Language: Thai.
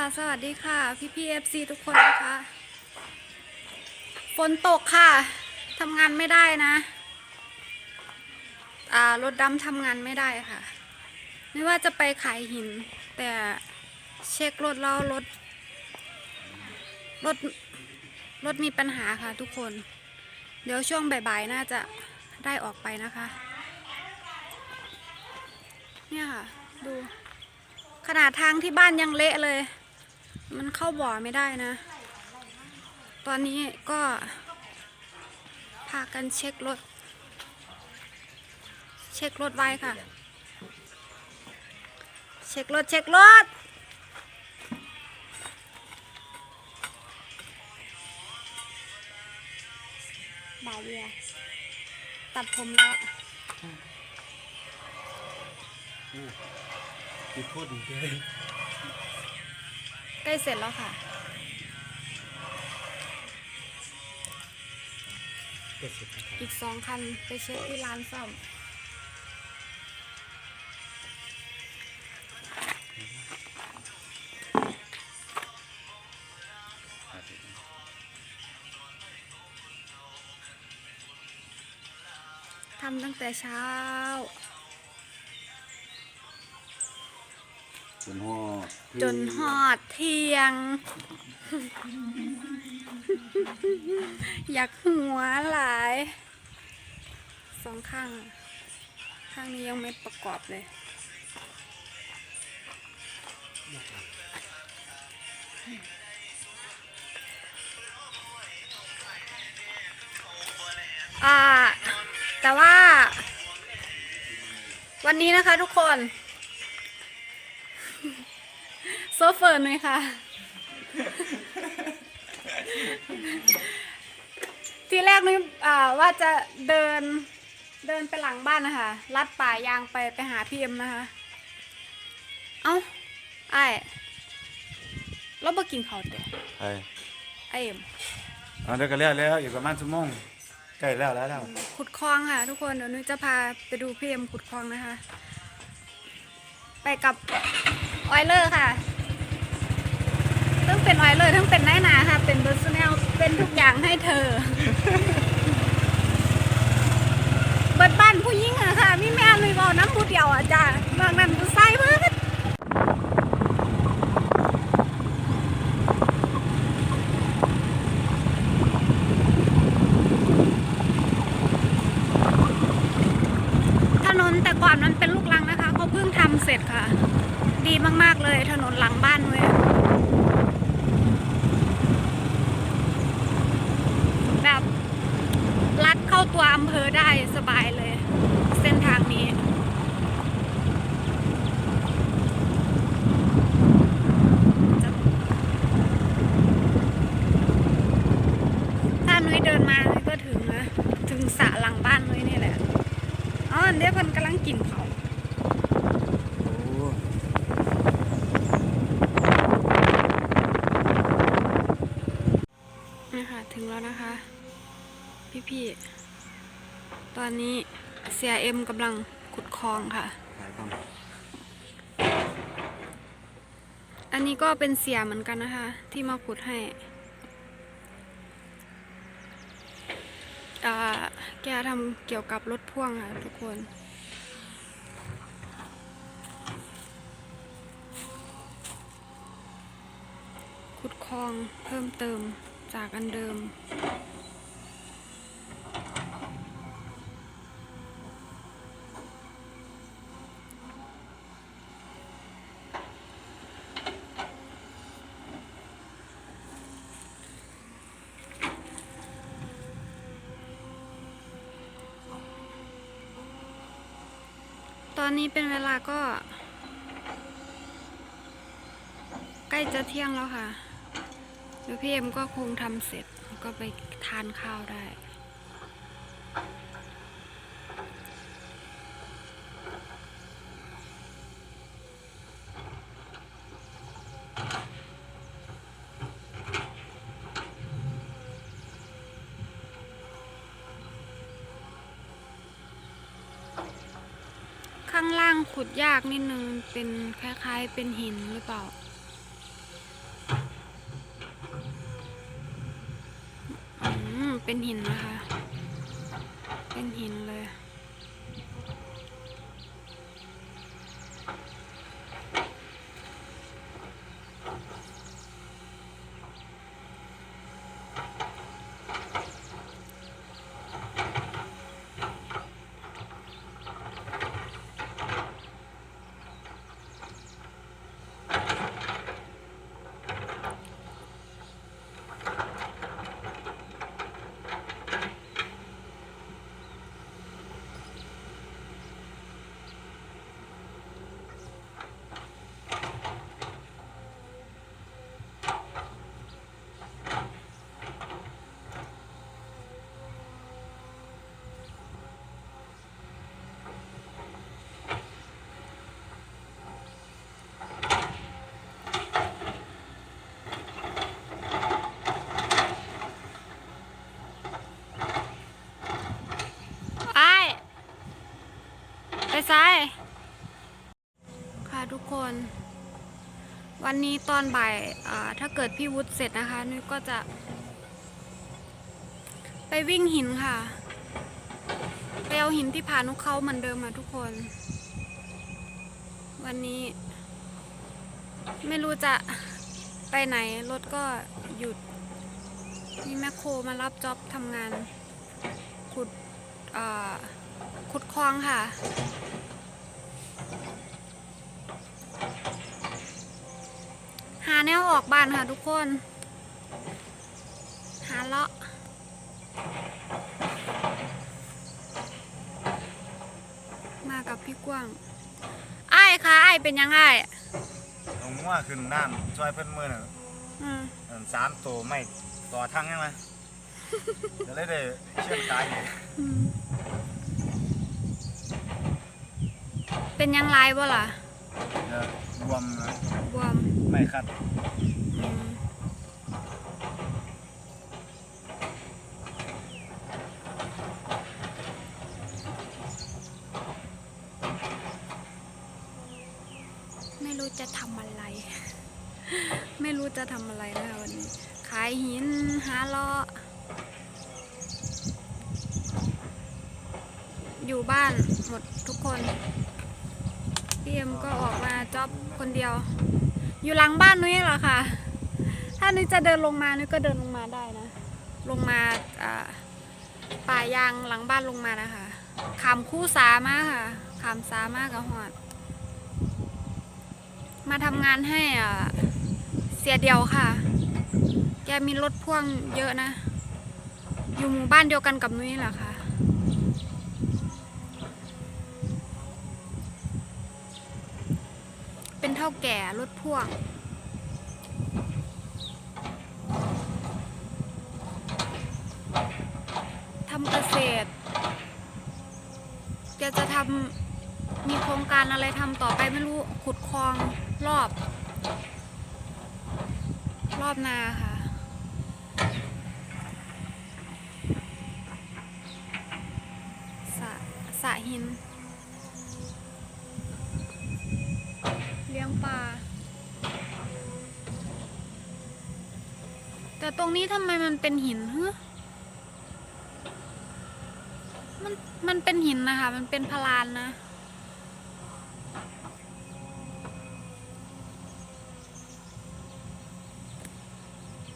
ค่ะ สวัสดีค่ะ พี่พีเอฟซีทุกคนนะคะ ฝนตกค่ะทำงานไม่ได้นะ อ่ารถดำทำงานไม่ได้ค่ะ ไม่ว่าจะไปขายหิน แต่เช็ครถแล้วรถ รถ รถมีปัญหาค่ะทุกคน เดี๋ยวช่วงบ่ายๆน่าจะได้ออกไปนะคะ เนี่ยค่ะ ดูขนาดทางที่บ้านยังเละเลย มันเข้าบ่อไม่ได้นะ ตอนนี้ก็พากันเช็ครถ เช็ครถไว้ค่ะ เช็ครถเช็ครถบ่าวเบียตัดผมแล้วมีโคตรดีเลย ใกล้เสร็จแล้วค่ะก็สุดนะครับอีกสองคันไปเช็คที่ร้านซ่อมทำตั้งแต่เช้า จนห่อจนหอดเที่ยง อยากหัวหลายสองข้าง ข้างนี้ยังไม่ประกอบเลยอ่า แต่ว่า วันนี้นะคะทุกคน โซเฟอร์หน่อยค่ะ ทีแรกนุ้ยอ่าว่าจะเดินเดินไปหลังบ้านนะคะลัดป่ายางไปไปหาพี่เอ็มนะคะ เอ้าไอ้ายเราบ่กินข้าวเด้อไปไอเอ็มเอาเดี๋ยวก็แล้วแล้วอีกประมาณชั่วโมงใกล้แล้วแล้วแล้วขุดคลองค่ะ ทุกคนเดี๋ยวนุ้ยจะพาไปดูพี่เอ็มขุดคลองนะคะ ไปกับ ออยเลอร์ค่ะทั้งเป็นออยเลอร์ทั้งเป็นนายนาค่ะ เป็นเบอร์ซเนลเป็นทุกอย่างให้เธอ เบิดบ้านผู้หญิงอะค่ะ มีแม่เลยบอกน้ำผู้เดียวอะจ้ะบางนั้นผู้ใส่เพิ่นถนนแต่ก่อนมันเป็นลูกรังนะคะเขาเพิ่งทำเสร็จค่ะ ดีมาก ๆ เลยถนนหลังบ้านเว้ยแบบลัดเข้าตัวอำเภอได้สบายเลย เส้นทางนี้ถ้านุ้ยเดินมานุ้ยก็ถึงนะ ถึงสระหลังบ้านนุ้ยนี่แหละ อ๋อเดี๋ยวคนกำลังกินเขาว โอ้ นะคะถึงแล้วนะคะ พี่ๆ ตอนนี้เสียเอ็มกำลังขุดคลองค่ะขายของอันนี้ก็เป็นเสียเหมือนกันนะคะ ที่มาขุดให้อ่าแกทำเกี่ยวกับรถพ่วงค่ะ ทุกคนขุดคลองเพิ่มเติม จากอันเดิม ตอนนี้เป็นเวลาก็ ใกล้จะเที่ยงแล้วค่ะ เดี๋ยวพี่เอ็มก็คงทำเสร็จแล้วก็ไปทานข้าวได้ข้างล่างขุดยากนิดนึง เป็นคล้ายๆ เป็นหินหรือเปล่า เป็นหินนะคะ เป็นหินเลย ซ้าย ค่ะทุกคน วันนี้ตอนบ่ายถ้าเกิดพี่วุฒิเสร็จนะคะนุ้ยก็จะ ไปวิ่งหินค่ะ ไปเอาหินที่ผ่านุกเขาเหมือนเดิมค่ะทุกคน วันนี้ ไม่รู้จะไปไหน รถก็หยุดมีแมคโครมารับจ็อบทำงาน ขุดขุดคลองค่ะาแนวออกบ้านค่ะทุกคน หาเลาะมากับพี่กว้างอ้ายค่ะอ้ายเป็นยังไงลงว่าขึ้นน้ำช่วยเพิ่นมือน่ะอืมอันสามตัวไม่ต่อทั้งยังไงจะได้ได้เชื่อมตายอีกอืมเป็นยังไรบ่ล่ะ จะรวมนะ บวม ไม่คัดไม่รู้จะทำอะไร ไม่รู้จะทำอะไรนะคะวันนี้ ขายหินหาเลาะอยู่บ้านหมดทุกคนพี่เอ็มก็ออกมาจ็อบคนเดียว อยู่หลังบ้านนุ้ยเหรอคะถ้านุ้ยจะเดินลงมานุ้ยก็เดินลงมาได้นะ ลงมาป่ายางหลังบ้านลงมานะคะขามคู่สามาค่ะขามสามากกับหอด มาทำงานให้อ่าเสียเดียวค่ะ แกมีรถพ่วงเยอะนะ อยู่หมู่บ้านเดียวกันกับนุ้ยแหละค่ะ เท่าแก่รถพ่วง ทำเกษตรแกจะทำมีโครงการอะไรทำต่อไปไม่รู้ ขุดคลองรอบ รอบนาค่ะสะสะหิน แต่ตรงนี้ทำไมมันเป็นหินฮะมันมันเป็นหินนะคะ มันเป็นพลานนะ